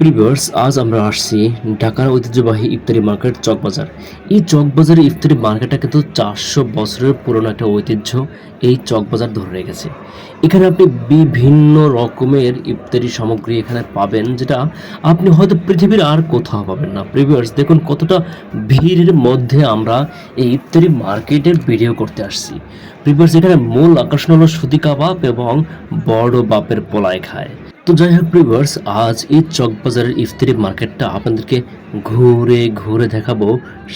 প্রিভিয়ার্স আজ আমরা আসছি ঢাকার ঐতিহ্যবাহী ইফতারি মার্কেট চকবাজার। এই চকবাজারের ইফতারি মার্কেটটা কিন্তু চারশো বছরের পুরনো একটা ঐতিহ্য এই চকবাজার ধরে রেখেছে। এখানে আপনি বিভিন্ন রকমের ইফতারি সামগ্রী এখানে পাবেন, যেটা আপনি হয়তো পৃথিবীর আর কোথাও পাবেন না। প্রিভিয়ার্স দেখুন কতটা ভিড়ের মধ্যে আমরা এই ইফতারি মার্কেটের ভিডিও করতে আসছি। প্রিভিয়ার্স এখানে মূল আকর্ষণ হলো সুতি কাবাব এবং বড় বাপের পোলায় খায়। তো যাই হোক প্রিভার্স আজ এই চকবাজারের ইফতারি মার্কেটটা আপনাদেরকে ঘুরে ঘুরে দেখাবো।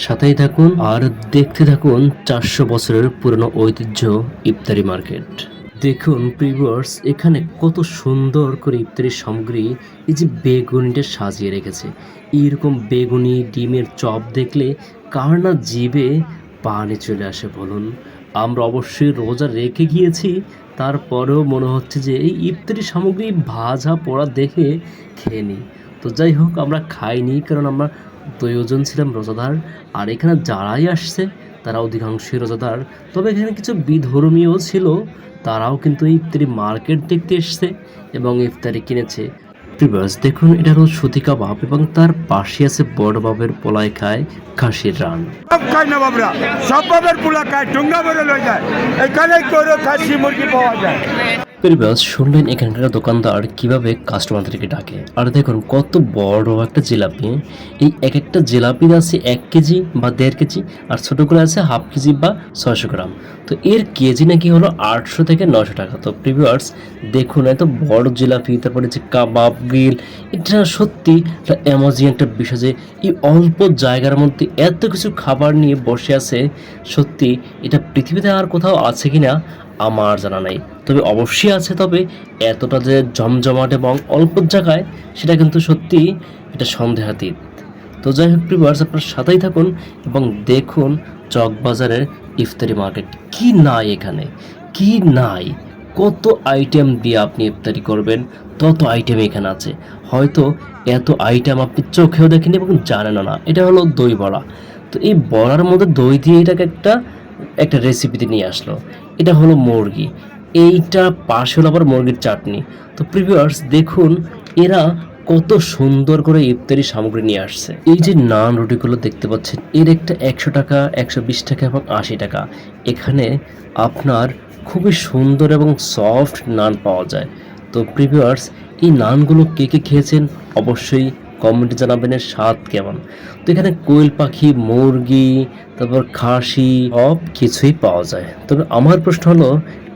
সাথেই থাকুন আর দেখতে থাকুন চারশো বছরের পুরনো ঐতিহ্য ইফতারি মার্কেট। দেখুন প্রিভার্স এখানে কত সুন্দর করে ইফতারি সামগ্রী এই যে বেগুনিটা সাজিয়ে রেখেছে। এইরকম বেগুনি, ডিমের চপ দেখলে কার না জিভে পানি চলে আসে বলুন। আমরা অবশ্যই রোজা রেখে গিয়েছি তারপরেও মনে হচ্ছে যে এই ইফতারি সামগ্রী ভাজা পোড়া দেখে খেয়ে নিই। তো যাই হোক, আমরা খাইনি, কারণ আমরা দুইজন ছিলাম রোজাদার, আর এখানে যারাই আসছে, তারা অধিকাংশই রোজাদার। তবে এখানে কিছু বিধর্মীয় ছিল, তারাও কিন্তু ইফতারি মার্কেট দেখতে এসছে এবং ইফতারি কিনেছে। প্রিভাস দেখুন, এটা হলো সুতিকা বাপ এবং তার পাশে আছে বড় বাপের পোলায় খায় খাসির রান। সব খায় না বাবরা সব বাবের পোলা খায় ঠুঙ্গা বেরো লয়ে যায়। এখানে খাসি, মুরগি পাওয়া যায়। প্রিভাস শুনলেন এখানকার দোকানদার কীভাবে কাস্টমারদেরকে ডাকে। আর দেখুন, কত বড় একটা জিলাপি। এই এক একটা জিলাপি আছে এক কেজি বা দেড় কেজি, আর ছোটোগুলো আছে হাফ কেজি বা ছয়শো গ্রাম। তো এর কেজি নাকি হলো আটশো থেকে নশো টাকা। তো প্রিভিয়ার্স দেখুন, এত বড় জিলাপি, তারপরে যে কাবাব, গ্রিল, এটা সত্যি একটা অ্যামাজিং একটা বিষয় যে এই অল্প জায়গার মধ্যে এত কিছু খাবার নিয়ে বসে আছে, সত্যি এটা পৃথিবীতে আর কোথাও আছে কি না আমার জানা নাই। তবে অবশ্যই আছে, তবে এতটা যে জমজমাট এবং অল্প জায়গায় সেটা কিন্তু সত্যি এটা সন্দেহাতীত। তো যাই হোক প্রিভার্স আপনার সাথেই থাকুন এবং দেখুন চকবাজারের ইফতারি মার্কেট। কি নাই এখানে? কি নাই? কত আইটেম দিয়ে আপনি ইফতারি করবেন? তত আইটেম এখানে আছে। হয়তো এত আইটেম আপনি চোখেও দেখেন এবং জানেন না। এটা হলো দই বড়া। তো এই বড়ার মধ্যে দই দিয়ে এটাকে একটা একটা রেসিপিতে নিয়ে আসলো। এটা হলো মুরগি। এইটা পাশে হলো আবার মুরগির চাটনি। তো প্রিভিয়ার্স দেখুন, এরা কত সুন্দর করে ইফতারি সামগ্রী নিয়ে আসছে। এই যে নান রুটিগুলো দেখতে পাচ্ছেন, এর একটা একশো টাকা, একশো বিশ টাকা এবং আশি টাকা। এখানে আপনার খুবই সুন্দর এবং সফট নান পাওয়া যায়। তো প্রিভিয়ার্স এই নানগুলো কে কে খেয়েছেন অবশ্যই কমেন্টে জানাবেন এর স্বাদ কেমন। তো এখানে কোয়েল পাখি, মুরগি, তারপর খাসি, সব কিছুই পাওয়া যায়। তবে আমার প্রশ্ন হলো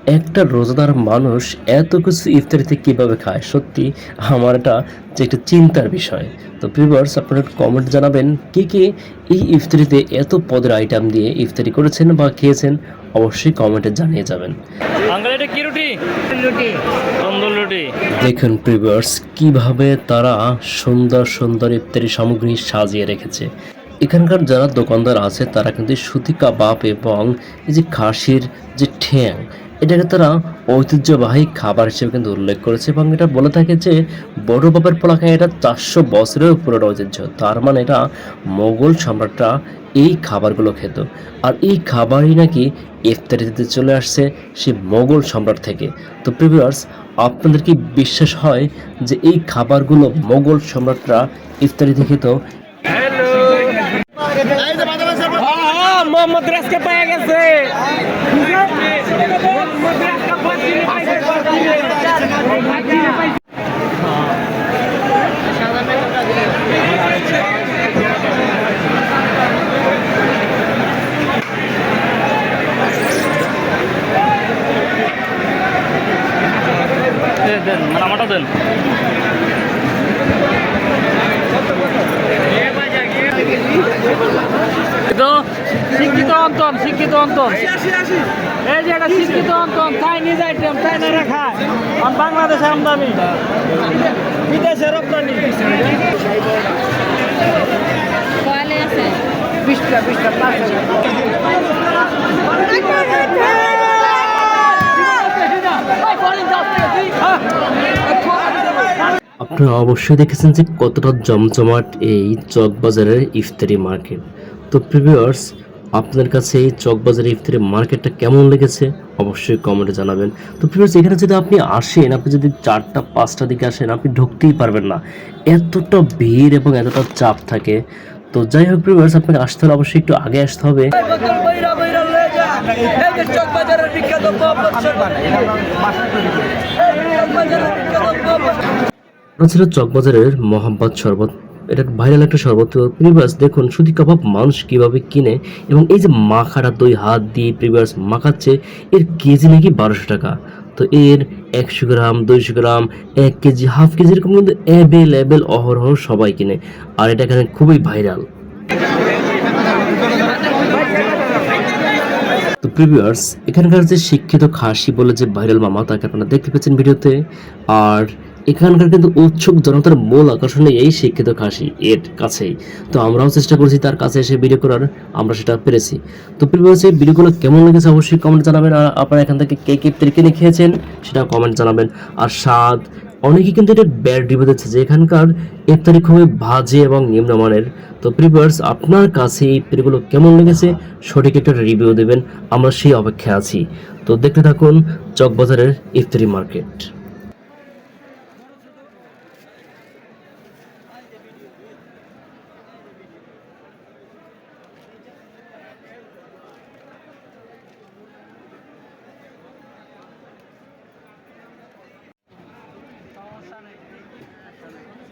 একটা রোজাদার মানুষ এত কিছু ইফতারিতে কীভাবে খায়? সত্যি আমার এটা যে একটা চিন্তার বিষয়। তো প্রিভার্স আপনারা কমেন্ট জানাবেন কে কে এই ইফতারিতে এত পদের আইটেম দিয়ে ইফতারি করেছেন বা খেয়েছেন? অবশ্যই কমেন্টে জানিয়ে যাবেন। আঙ্কেল এটা কি রুটি? রুটি। রুটি। দেখুন প্রিভার্স কীভাবে তারা সুন্দর সুন্দর ইফতারি সামগ্রী সাজিয়ে রেখেছে। এখানকার যারা দোকানদার আছে তারা কিন্তু সুতি কাবাব এবং এই যে খাসির যে ঠ্যাং এটাকে তারা ঐতিহ্যবাহী খাবার হিসেবে কিন্তু উল্লেখ করেছে এবং এটা বলে থাকে যে বড় বাবার পোলাখায় এটা চারশো বছরের পুরোনো ঐতিহ্য। তার মানে এটা মোগল সম্রাটরা এই খাবারগুলো খেত। আর এই খাবারই নাকি ইফতারিতে চলে আসছে সে মোগল সম্রাট থেকে। তো প্রিভিয়ার্স আপনাদের কি বিশ্বাস হয় যে এই খাবারগুলো মোগল সম্রাটরা ইফতারিতে খেত মোহাম্মদ রাজকে পাওয়া গেছে দেন দেন তো শিক্ষিত অন্তন শিক্ষিত অন্তন এই যে এটা শিক্ষিত অন্তন চাইনিজ আইটেম চাইনারা খায় আর বাংলাদেশে আমদানি। বিদেশে রপ্তানি। বিশটা বিশটা পাঁচ আপনারা অবশ্যই দেখেছেন যে কতটা জমজমাট এই চকবাজারের ইফতারি মার্কেট। তো প্রিভিয়ার্স আপনার কাছে এই চকবাজারের ইফতারি মার্কেটটা কেমন লেগেছে অবশ্যই কমেন্টে জানাবেন। তো প্রিভিয়াস এখানে যদি আপনি আসেন, আপনি যদি চারটা, পাঁচটা দিকে আসেন, আপনি ঢুকতেই পারবেন না। এতটা ভিড় এবং এতটা চাপ থাকে। তো যাই হোক প্রিভিয়াস আপনাকে আসতে হলে অবশ্যই একটু আগে আসতে হবে। এটা ছিল চকবাজারের মোহাম্মদ শরবত। এটা ভাইরাল একটা শরবত। তো প্রিভিয়াস দেখুন, সুদি কাবাব মানুষ কীভাবে কিনে এবং এই যে মাখাটা দুই, হাত দিয়ে প্রিভিয়াস মাখাচ্ছে, এর কেজি নাকি বারোশো টাকা। তো এর একশো গ্রাম, দুইশো গ্রাম, এক কেজি, হাফ কেজি এরকম কিন্তু অ্যাভেলেবেল অহরহ সবাই কিনে। আর এটা এখানে খুবই ভাইরাল তো প্রিভিউয়ার্স এখানকার যে শিক্ষিত খাসি বলে যে ভাইরাল মামা, তাকে আপনারা দেখতে পেয়েছেন ভিডিওতে। আর এখানকার কিন্তু উৎসুক জনতার মূল আকর্ষণ এই শিক্ষিত খাসি এর কাছেই। তো আমরাও চেষ্টা করছি তার কাছে এসে ভিডিও করার, আমরা সেটা পেরেছি। তো প্রিভিউয়ার্স এই ভিডিওগুলো কেমন লেগেছে অবশ্যই কমেন্ট জানাবেন, আর আপনারা এখান থেকে কে কে কিনে খেয়েছেন সেটা কমেন্ট জানাবেন। আর স্বাদ, অনেকে কিন্তু এটা ব্যাড রিভিউ দিচ্ছে যে এখানকার ইফতারি খুবই বাজে এবং নিম্নমানের। তো প্রিভিউয়ার্স আপনার কাছে এই ইফতারিগুলো কেমন লেগেছে সঠিক একটা রিভিউ দেবেন, আমরা সেই অপেক্ষায় আছি। তো দেখতে থাকুন চকবাজারের ইফতারি মার্কেট। সমস্যা নেই